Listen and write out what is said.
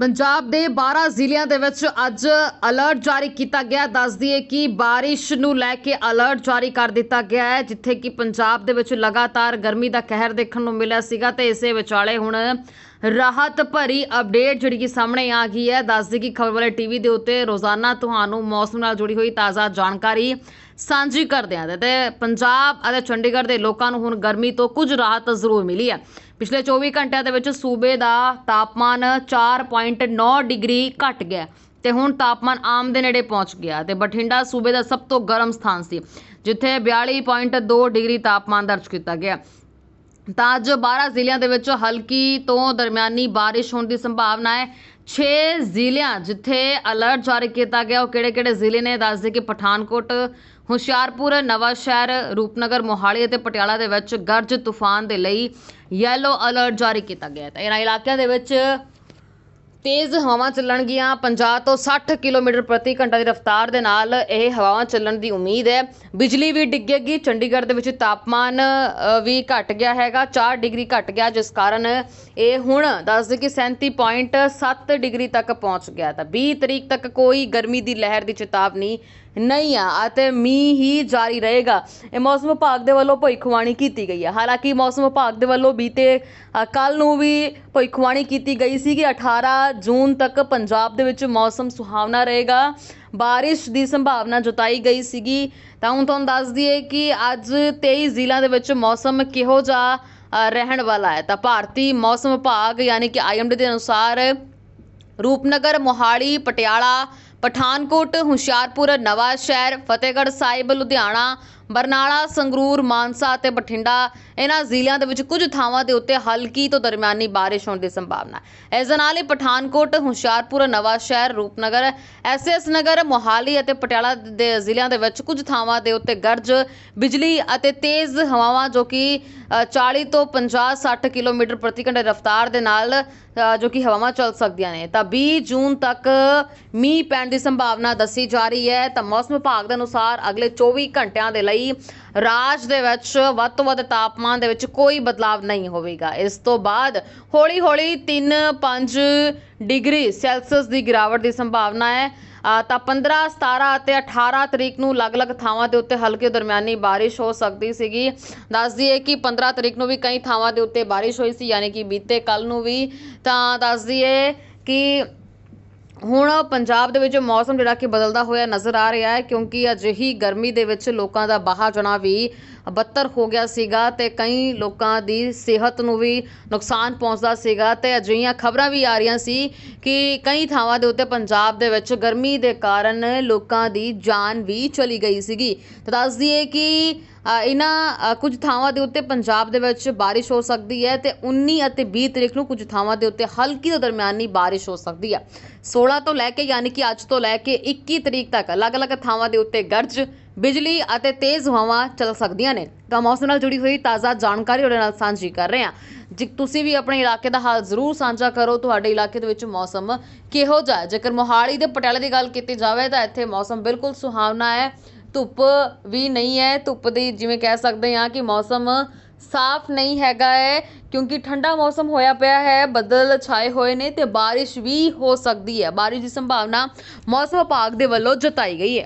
ਪੰਜਾਬ ਦੇ 12 ਜ਼ਿਲ੍ਹਿਆਂ ਦੇ ਵਿੱਚ ਅੱਜ ਅਲਰਟ ਜਾਰੀ ਕੀਤਾ ਗਿਆ। ਦੱਸ ਦਈਏ ਕਿ ਬਾਰਿਸ਼ ਨੂੰ ਲੈ ਕੇ ਅਲਰਟ ਜਾਰੀ ਕਰ ਦਿੱਤਾ ਗਿਆ ਹੈ, ਜਿੱਥੇ ਕਿ ਪੰਜਾਬ ਦੇ ਵਿੱਚ ਲਗਾਤਾਰ ਗਰਮੀ ਦਾ ਕਹਿਰ ਦੇਖਣ ਨੂੰ ਮਿਲਿਆ ਸੀਗਾ ਤੇ ਇਸੇ ਵਿਚਾਲੇ ਹੁਣ ਰਾਹਤ ਭਰੀ ਅਪਡੇਟ ਜਿਹੜੀ ਕਿ ਸਾਹਮਣੇ ਆ ਗਈ ਹੈ। ਦੱਸ ਦਈਏ ਕਿ ਖਬਰ ਵਾਲੇ ਟੀਵੀ ਦੇ ਉੱਤੇ ਰੋਜ਼ਾਨਾ ਤੁਹਾਨੂੰ ਮੌਸਮ ਨਾਲ ਜੁੜੀ ਹੋਈ ਤਾਜ਼ਾ ਜਾਣਕਾਰੀ ਸਾਂਝੀ ਕਰਦੇ ਹਾਂ ਤੇ ਪੰਜਾਬ ਅਤੇ ਚੰਡੀਗੜ੍ਹ ਦੇ ਲੋਕਾਂ ਨੂੰ ਹੁਣ ਗਰਮੀ ਤੋਂ ਕੁਝ ਰਾਹਤ ਜ਼ਰੂਰ ਮਿਲੀ ਹੈ। ਪਿਛਲੇ 24 ਘੰਟਿਆਂ ਦੇ ਵਿੱਚ ਸੂਬੇ ਦਾ ਤਾਪਮਾਨ 4.9 ਡਿਗਰੀ ਘਟ ਗਿਆ ਤੇ ਹੁਣ ਤਾਪਮਾਨ ਆਮ ਦੇ ਨੇੜੇ ਪਹੁੰਚ ਗਿਆ ਤੇ ਬਠਿੰਡਾ ਸੂਬੇ ਦਾ ਸਭ ਤੋਂ ਗਰਮ ਸਥਾਨ ਸੀ, ਜਿੱਥੇ 42.2 ਡਿਗਰੀ ਤਾਪਮਾਨ ਦਰਜ ਕੀਤਾ ਗਿਆ। ਤਾਂ ਅੱਜ 12 ਜ਼ਿਲ੍ਹਿਆਂ ਦੇ ਵਿੱਚ ਹਲਕੀ ਤੋਂ ਦਰਮਿਆਨੀ ਬਾਰਿਸ਼ ਹੋਣ ਦੀ ਸੰਭਾਵਨਾ ਹੈ। 6 ਜ਼ਿਲ੍ਹਿਆਂ ਜਿੱਥੇ ਅਲਰਟ ਜਾਰੀ ਕੀਤਾ ਗਿਆ, ਉਹ ਕਿਹੜੇ-ਕਿਹੜੇ ਜ਼ਿਲ੍ਹੇ ਨੇ? ਦੱਸਦੇ ਕਿ ਪਠਾਨਕੋਟ, ਹੁਸ਼ਿਆਰਪੁਰ ਨਵਾਂ ਸ਼ਹਿਰ ਰੂਪਨਗਰ, ਮੋਹਾਲੀ ਅਤੇ ਪਟਿਆਲਾ ਦੇ ਵਿੱਚ ਗਰਜ ਤੂਫਾਨ ਦੇ ਲਈ ਯੈਲੋ ਅਲਰਟ ਜਾਰੀ ਕੀਤਾ ਗਿਆ ਹੈ। ਤਾਂ ਇਹਨਾਂ ਇਲਾਕਿਆਂ ਦੇ ਵਿੱਚ ਤੇਜ਼ ਹਵਾਵਾਂ ਚੱਲਣਗੀਆਂ। 50 ਤੋਂ 60 ਕਿਲੋਮੀਟਰ ਪ੍ਰਤੀ ਘੰਟਾ ਦੀ ਰਫ਼ਤਾਰ ਦੇ ਨਾਲ ਇਹ ਹਵਾਵਾਂ ਚੱਲਣ ਦੀ ਉਮੀਦ ਹੈ। ਬਿਜਲੀ ਵੀ ਡਿੱਗੇਗੀ। ਚੰਡੀਗੜ੍ਹ ਦੇ ਵਿੱਚ ਤਾਪਮਾਨ ਵੀ ਘਟ ਗਿਆ ਹੈਗਾ। 4 ਡਿਗਰੀ ਘਟ ਗਿਆ, ਜਿਸ ਕਾਰਨ ਇਹ ਹੁਣ ਦੱਸਦੇ ਕਿ 37.7 ਡਿਗਰੀ ਤੱਕ ਪਹੁੰਚ ਗਿਆ। ਤਾਂ 20 ਤਰੀਕ ਤੱਕ ਕੋਈ ਗਰਮੀ ਦੀ ਲਹਿਰ ਦੀ ਚੇਤਾਵਨੀ ਨਹੀਂ ਆ ਅਤੇ ਮੀਂਹ ਹੀ ਜਾਰੀ ਰਹੇਗਾ। ਇਹ ਮੌਸਮ ਵਿਭਾਗ ਦੇ ਵੱਲੋਂ ਭਵਿੱਖਬਾਣੀ ਕੀਤੀ ਗਈ ਹੈ। ਹਾਲਾਂਕਿ ਮੌਸਮ ਵਿਭਾਗ ਦੇ ਵੱਲੋਂ ਬੀਤੇ ਕੱਲ ਨੂੰ ਵੀ ਭਵਿੱਖਬਾਣੀ ਕੀਤੀ ਗਈ ਸੀ ਕਿ 18 ਜੂਨ ਤੱਕ ਪੰਜਾਬ ਦੇ ਵਿੱਚ ਮੌਸਮ ਸੁਹਾਵਣਾ ਰਹੇਗਾ। ਬਾਰਿਸ਼ ਦੀ ਸੰਭਾਵਨਾ ਜਤਾਈ ਗਈ ਸੀਗੀ। ਤਾਂ ਹੁਣ ਤੁਹਾਨੂੰ ਦੱਸ ਦਈਏ ਕਿ ਅੱਜ 23 ਜ਼ਿਲ੍ਹਿਆਂ ਦੇ ਵਿੱਚ ਮੌਸਮ ਕਿਹੋ ਜਿਹਾ ਰਹਿਣ ਵਾਲਾ ਹੈ। ਤਾਂ ਭਾਰਤੀ ਮੌਸਮ ਵਿਭਾਗ, ਯਾਨੀ ਕਿ ਆਈਐਮਡੀ ਦੇ ਅਨੁਸਾਰ ਰੂਪਨਗਰ, ਮੋਹਾਲੀ, ਪਟਿਆਲਾ ਪਠਾਨਕੋਟ ਹੁਸ਼ਿਆਰਪੁਰ ਨਵਾਂ ਸ਼ਹਿਰ ਫਤਿਹਗੜ੍ਹ ਸਾਹਿਬ ਲੁਧਿਆਣਾ ਬਰਨਾਲਾ ਸੰਗਰੂਰ ਮਾਨਸਾ ਅਤੇ ਬਠਿੰਡਾ। ਇਹਨਾਂ ਜ਼ਿਲ੍ਹਿਆਂ ਦੇ ਵਿੱਚ ਕੁਝ ਥਾਵਾਂ ਦੇ ਉੱਤੇ ਹਲਕੀ ਤੋਂ ਦਰਮਿਆਨੀ ਬਾਰਿਸ਼ ਹੋਣ ਦੀ ਸੰਭਾਵਨਾ ਹੈ। ਇਸ ਦੇ ਨਾਲ ਹੀ ਪਠਾਨਕੋਟ ਹੁਸ਼ਿਆਰਪੁਰ ਨਵਾਂ ਸ਼ਹਿਰ ਰੂਪਨਗਰ ਐਸਐਸ ਨਗਰ ਮੋਹਾਲੀ ਅਤੇ ਪਟਿਆਲਾ ਦੇ ਜ਼ਿਲ੍ਹਿਆਂ ਦੇ ਵਿੱਚ ਕੁਝ ਥਾਵਾਂ ਦੇ ਉੱਤੇ ਗਰਜ ਬਿਜਲੀ ਅਤੇ ਤੇਜ਼ ਹਵਾਵਾਂ ਜੋ ਕਿ ਅ, 40 ਤੋਂ 50 60 ਕਿਲੋਮੀਟਰ ਪ੍ਰਤੀ ਘੰਟੇ ਰਫ਼ਤਾਰ ਦੇ ਨਾਲ ਜੋ ਕਿ ਹਵਾਵਾਂ ਚੱਲ ਸਕਦੀਆਂ ਨੇ। ਤਾਂ 20 ਜੂਨ ਤੱਕ ਮੀਂਹ ਪੈਣ ਦੀ ਸੰਭਾਵਨਾ ਦੱਸੀ ਜਾ ਰਹੀ ਹੈ। ਤਾਂ ਮੌਸਮ ਵਿਭਾਗ ਦੇ ਅਨੁਸਾਰ ਅਗਲੇ 24 ਘੰਟਿਆਂ ਦੇ ਲਈ ਰਾਜ ਦੇ ਵਿੱਚ ਵੱਧ ਤੋਂ ਵੱਧ ਤਾਪਮਾਨ ਦੇ ਵਿੱਚ ਕੋਈ ਬਦਲਾਵ ਨਹੀਂ ਹੋਵੇਗਾ। ਇਸ ਤੋਂ ਬਾਅਦ ਹੌਲੀ-ਹੌਲੀ 3-5 ਡਿਗਰੀ ਸੈਲਸੀਅਸ ਦੀ ਗਿਰਾਵਟ ਦੀ ਸੰਭਾਵਨਾ ਹੈ। ਤਾਂ 15 17 ਅਤੇ 18 ਤਰੀਕ ਨੂੰ ਅਲੱਗ-ਅਲੱਗ ਥਾਵਾਂ ਦੇ ਉੱਤੇ ਹਲਕੀ ਦਰਮਿਆਨੀ ਬਾਰਿਸ਼ ਹੋ ਸਕਦੀ ਸੀਗੀ। ਦੱਸ ਦਈਏ ਕਿ 15 ਤਰੀਕ ਨੂੰ ਵੀ ਕਈ ਥਾਵਾਂ ਦੇ ਉੱਤੇ ਬਾਰਿਸ਼ ਹੋਈ ਸੀ, ਯਾਨੀ ਕਿ ਬੀਤੇ ਕੱਲ ਨੂੰ ਵੀ। ਤਾਂ ਦੱਸ ਦਈਏ ਕਿ ਹੁਣ ਪੰਜਾਬ ਦੇ ਵਿੱਚ ਮੌਸਮ ਜਿਹੜਾ ਕਿ ਬਦਲਦਾ ਹੋਇਆ ਨਜ਼ਰ ਆ ਰਿਹਾ ਹੈ, ਕਿਉਂਕਿ ਅਜਿਹੀ ਗਰਮੀ ਦੇ ਵਿੱਚ ਲੋਕਾਂ ਦਾ ਬਾਹਰ ਜਾਣਾ ਵੀ ਬੱਤਰ ਹੋ ਗਿਆ ਸੀਗਾ ਤੇ ਕਈ ਲੋਕਾਂ ਦੀ ਸਿਹਤ ਨੂੰ ਵੀ ਨੁਕਸਾਨ ਪਹੁੰਚਦਾ ਸੀਗਾ ਤੇ ਅਜਿਹੀਆਂ ਖਬਰਾਂ ਵੀ ਆ ਰਹੀਆਂ ਸੀ ਕਿ ਕਈ ਥਾਵਾਂ ਦੇ ਉੱਤੇ ਪੰਜਾਬ ਦੇ ਵਿੱਚ ਗਰਮੀ ਦੇ ਕਾਰਨ ਲੋਕਾਂ ਦੀ ਜਾਨ ਵੀ ਚਲੀ ਗਈ ਸੀਗੀ। ਤਾਂ ਦੱਸ ਦਈਏ ਕਿ ਇਹਨਾਂ ਕੁਝ ਥਾਵਾਂ ਦੇ ਉੱਤੇ ਪੰਜਾਬ ਦੇ ਵਿੱਚ ਬਾਰਿਸ਼ ਹੋ ਸਕਦੀ ਹੈ ਤੇ 19 ਅਤੇ 20 ਤਰੀਕ ਨੂੰ ਕੁਝ ਥਾਵਾਂ ਦੇ ਉੱਤੇ ਹਲਕੀ ਤੋਂ ਦਰਮਿਆਨੀ ਬਾਰਿਸ਼ ਹੋ ਸਕਦੀ ਹੈ। 16 ਤੋਂ ਲੈ ਕੇ ਯਾਨੀ ਕਿ ਅੱਜ ਤੋਂ ਲੈ ਕੇ 21 ਤਰੀਕ ਤੱਕ ਅਲੱਗ-ਅਲੱਗ ਥਾਵਾਂ ਦੇ ਉੱਤੇ ਗਰਜ, ਬਿਜਲੀ ਅਤੇ ਤੇਜ਼ ਹਵਾਵਾਂ ਚੱਲ ਸਕਦੀਆਂ ਨੇ। ਤਾਂ ਮੌਸਮ ਨਾਲ ਜੁੜੀ ਹੋਈ ਤਾਜ਼ਾ ਜਾਣਕਾਰੀ ਉਹਦੇ ਨਾਲ ਸਾਂਝੀ ਕਰ ਰਹੇ। ਹਾਂ ਜੇ ਤੁਸੀਂ ਵੀ ਆਪਣੇ ਇਲਾਕੇ ਦਾ ਹਾਲ ਜ਼ਰੂਰ ਸਾਂਝਾ ਕਰੋ, ਤੁਹਾਡੇ ਇਲਾਕੇ ਦੇ ਵਿੱਚ ਮੌਸਮ ਕਿਹੋ ਜਿਹਾ ਹੈ? ਜੇਕਰ ਮੋਹਾਲੀ ਤੇ ਪਟਿਆਲੇ ਦੀ ਗੱਲ ਕੀਤੀ ਜਾਵੇ, ਤਾਂ ਇੱਥੇ ਮੌਸਮ ਬਿਲਕੁਲ ਸੁਹਾਵਣਾ ਹੈ। ਧੁੱਪ ਵੀ ਨਹੀਂ ਹੈ। ਧੁੱਪ ਦੀ ਜਿਵੇਂ ਕਹਿ ਸਕਦੇ ਹਾਂ ਕਿ ਮੌਸਮ ਸਾਫ਼ ਨਹੀਂ ਹੈਗਾ ਹੈ, ਕਿਉਂਕਿ ਠੰਡਾ ਮੌਸਮ ਹੋਇਆ ਪਿਆ ਹੈ, ਬੱਦਲ ਛਾਏ ਹੋਏ ਨੇ ਅਤੇ ਬਾਰਿਸ਼ ਵੀ ਹੋ ਸਕਦੀ ਹੈ। ਬਾਰਿਸ਼ ਦੀ ਸੰਭਾਵਨਾ ਮੌਸਮ ਵਿਭਾਗ ਦੇ ਵੱਲੋਂ ਜਤਾਈ ਗਈ ਹੈ।